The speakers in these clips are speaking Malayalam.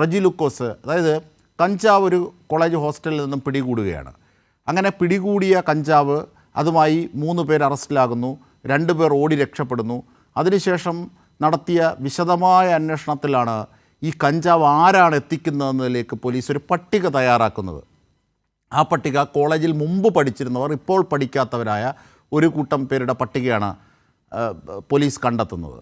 റജി ലുക്കോസ് അതായത് കഞ്ചാവ് ഒരു കോളേജ് ഹോസ്റ്റലിൽ നിന്നും പിടികൂടുകയാണ്. അങ്ങനെ പിടികൂടിയ കഞ്ചാവ് അതുമായി മൂന്ന് പേർ അറസ്റ്റിലാകുന്നു രണ്ട് പേർ ഓടി രക്ഷപ്പെടുന്നു. അതിനുശേഷം നടത്തിയ വിശദമായ അന്വേഷണത്തിലാണ് ഈ കഞ്ചാവ് ആരാണ് എത്തിക്കുന്നതെന്നതിലേക്ക് പോലീസ് ഒരു പട്ടിക തയ്യാറാക്കുന്നത്. ആ പട്ടിക കോളേജിൽ മുമ്പ് പഠിച്ചിരുന്നവർ ഇപ്പോൾ പഠിക്കാത്തവരായ ഒരു കൂട്ടം പേരുടെ പട്ടികയാണ് പോലീസ് കണ്ടെത്തുന്നത്.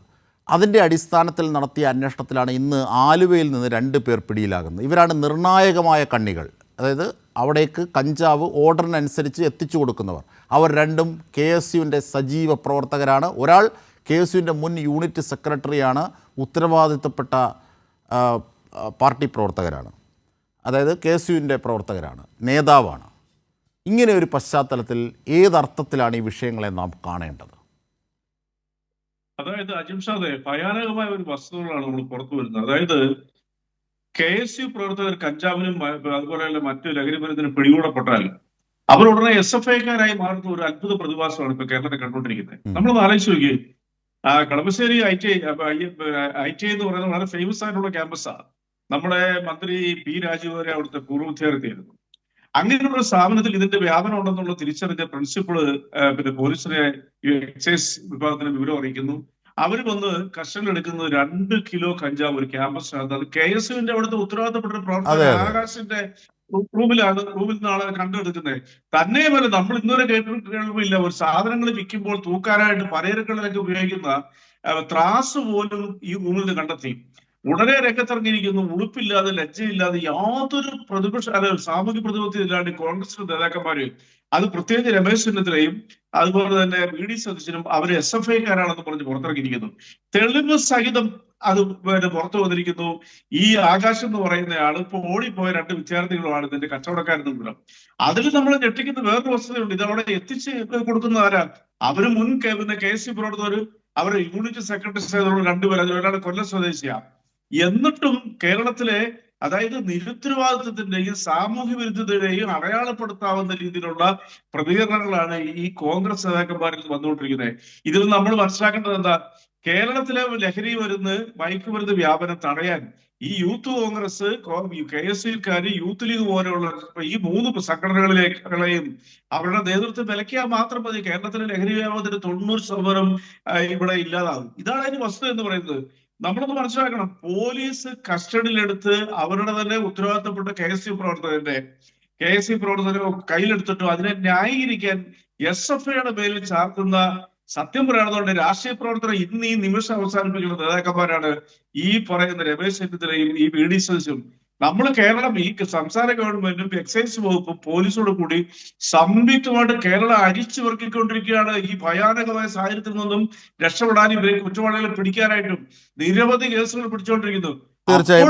അതിന്റെ അടിസ്ഥാനത്തിൽ നടത്തിയ അന്വേഷണത്തിലാണ് ഇന്ന് ആലുവയിൽ നിന്ന് രണ്ട് പേർ പിടിയിലാകുന്നത്. ഇവരാണ് നിർണായകമായ കണ്ണികൾ. അതായത് അവിടേക്ക് കഞ്ചാവ് ഓർഡറിനനുസരിച്ച് എത്തിച്ചു കൊടുക്കുന്നവർ. അവർ രണ്ടും കെ എസ് യുവിന്റെ സജീവ പ്രവർത്തകരാണ്. ഒരാൾ കെ എസ് യുവിന്റെ മുൻ യൂണിറ്റ് സെക്രട്ടറിയാണ്. ഉത്തരവാദിത്തപ്പെട്ട പാർട്ടി പ്രവർത്തകരാണ്. അതായത് കെ എസ് യുവിന്റെ പ്രവർത്തകരാണ്. നേതാവാണ്. ഇങ്ങനെ ഒരു പശ്ചാത്തലത്തിൽ ഏതർത്ഥത്തിലാണ് ഈ വിഷയങ്ങളെ നാം കാണേണ്ടത്? അതായത് അജിംഷാദെ ഭയാനകമായ ഒരു വസ്തുതകളാണ് നമ്മൾ പുറത്തു വരുന്നത്. അതായത് കെ എസ് യു പ്രവർത്തകർ കഞ്ചാവിനും മ- അതുപോലെ തന്നെ മറ്റു ലഹരി മരുന്നിനും പിടികൂടപ്പെട്ടാൽ അവർ ഉടനെ എസ് എഫ് ഐക്കാരായി മാറുന്ന ഒരു അത്ഭുത പ്രതിഭാസമാണ് ഇപ്പൊ കേരളത്തിൽ കണ്ടുകൊണ്ടിരിക്കുന്നത്. നമ്മൾ നമ്മളൊന്ന് ആലോചിച്ച് നോക്കി ആ Kalamassery I T I T എന്ന് പറയുന്നത് വളരെ ഫേമസ് ആയിട്ടുള്ള ക്യാമ്പസാണ് നമ്മുടെ മന്ത്രി പി രാജീവ് വരെ അവിടുത്തെ പൂർവ വിദ്യാർത്ഥിയായിരുന്നു. അങ്ങനെയുള്ള സ്ഥാപനത്തിൽ ഇതിന്റെ വ്യാപനം ഉണ്ടെന്നുള്ള തിരിച്ചറിഞ്ഞ പ്രിൻസിപ്പിൾ പിന്നെ പോലീസിനെ എക്സൈസ് വിഭാഗത്തിന് വിവരം അറിയിക്കുന്നു. അവർ വന്ന് കസ്റ്റഡിയിൽ എടുക്കുന്നത് രണ്ട് കിലോ കഞ്ചാവ് ഒരു ക്യാമ്പസിനകത്ത് അത് കെ എസ് യുവിന്റെ അവിടുത്തെ ഉത്തരവാദിത്തപ്പെട്ട അതെ. ആകാശിന്റെ റൂമിലാണ് റൂമിൽ നിന്നാണ് കണ്ടെടുക്കുന്നത്. തന്നെയുമല്ല നമ്മൾ ഇന്നുവരെ കേട്ടിട്ടില്ല ഒരു സാധനങ്ങൾ വിൽക്കുമ്പോൾ തൂക്കാനായിട്ട് പലചരക്കുകളിലൊക്കെ ഉപയോഗിക്കുന്ന ത്രാസ് പോലും ഈ റൂമിൽ നിന്ന് കണ്ടെത്തി. ഉടനെ രംഗത്തിറങ്ങിയിരിക്കുന്നു. ഉളുപ്പില്ലാതെ ലജ്ജയില്ലാതെ യാതൊരു പ്രതിപക്ഷ അല്ല സാമൂഹ്യ പ്രതിപത്തി ഇല്ലാണ്ട് കോൺഗ്രസിന്റെ നേതാക്കന്മാര് അത് പ്രത്യേകിച്ച് രമേശ് ചെന്നിത്തലയും അതുപോലെ തന്നെ വി ഡി സതീശനും അവർ എസ് എഫ് ഐക്കാരാണെന്ന് പറഞ്ഞ് പുറത്തിറങ്ങിയിരിക്കുന്നു. തെളിവ് സഹിതം അത് പിന്നെ പുറത്തു വന്നിരിക്കുന്നു. ഈ ആകാശം എന്ന് പറയുന്ന ആൾ ഇപ്പൊ ഓടിപ്പോയ രണ്ട് വിദ്യാർത്ഥികളുമാണ് ഇതിന്റെ കച്ചവടക്കാരെന്ന് വിവരം. അതിൽ നമ്മൾ ഞെട്ടിക്കുന്ന വേറൊരു വസ്തുതയുണ്ട്. ഇത് അവിടെ എത്തിച്ച് കൊടുക്കുന്ന ആരാ? അവർ മുൻ കെ- കെ എസ് സി പ്രവർത്തകർ അവരുടെ യൂണിറ്റ് സെക്രട്ടറി രണ്ടുപേരും അതിൽ ഒരാൾ കൊല്ലം സ്വദേശിയാ. എന്നിട്ടും കേരളത്തിലെ അതായത് നിരുത്തരവാദിത്വത്തിന്റെയും സാമൂഹ്യ വിരുദ്ധതയുടെയും അടയാളപ്പെടുത്താവുന്ന രീതിയിലുള്ള പ്രതികരണങ്ങളാണ് ഈ കോൺഗ്രസ് നേതാക്കന്മാരിൽ വന്നുകൊണ്ടിരിക്കുന്നത്. ഇതിൽ നമ്മൾ മനസ്സിലാക്കേണ്ടത് എന്താ? കേരളത്തിലെ ലഹരി മരുന്ന് മയക്കുമരുന്ന് വ്യാപനം തടയാൻ ഈ യൂത്ത് കോൺഗ്രസ് കെ എസ് യുക്കാര് യൂത്ത് ലീഗ് പോലെയുള്ള ഈ മൂന്ന് സംഘടനകളിലേക്കും അവരുടെ നേതൃത്വം വിലക്കിയാൽ മാത്രം മതി. കേരളത്തിലെ ലഹരി വ്യാപനത്തിന്റെ തൊണ്ണൂറ് ശതമാനം ഇവിടെ ഇല്ലാതാകും ഇതാണ് അതിന് വസ്തു എന്ന് പറയുന്നത്. നമ്മളൊന്ന് മനസ്സിലാക്കണം. പോലീസ് കസ്റ്റഡിയിലെടുത്ത് അവരുടെ തന്നെ ഉത്തരവാദിത്തപ്പെട്ട കെ എസ് യു പ്രവർത്തകന്റെ കെ എസ് യു പ്രവർത്തകരെ കയ്യിലെടുത്തിട്ടോ അതിനെ ന്യായീകരിക്കാൻ എസ് എഫ് ഐയുടെ പേരിൽ ചാർത്തുന്ന സത്യം പറയാനുള്ളതുകൊണ്ട് രാഷ്ട്രീയ പ്രവർത്തനം ഇന്ന് ഈ നിമിഷം അവസാനിപ്പിക്കുന്ന നേതാക്കന്മാരാണ് ഈ പറയുന്ന രമേശ് ചെന്നിത്തലയും ഈ വി ഡി സതീശും. നമ്മൾ കേരളം ഈ സംസ്ഥാന ഗവൺമെന്റും എക്സൈസ് വകുപ്പും പോലീസോട് കൂടി സംയുക്തമായിട്ട് കേരളം അരിച്ചു വർക്കിക്കൊണ്ടിരിക്കുകയാണ് ഈ ഭയാനകമായ സാഹചര്യത്തിൽ നിന്നും രക്ഷപ്പെടാനും ഇവരെ കുറ്റവാളികളെ പിടിക്കാനായിട്ടും നിരവധി കേസുകൾ പിടിച്ചുകൊണ്ടിരിക്കുന്നു. തീർച്ചയായും.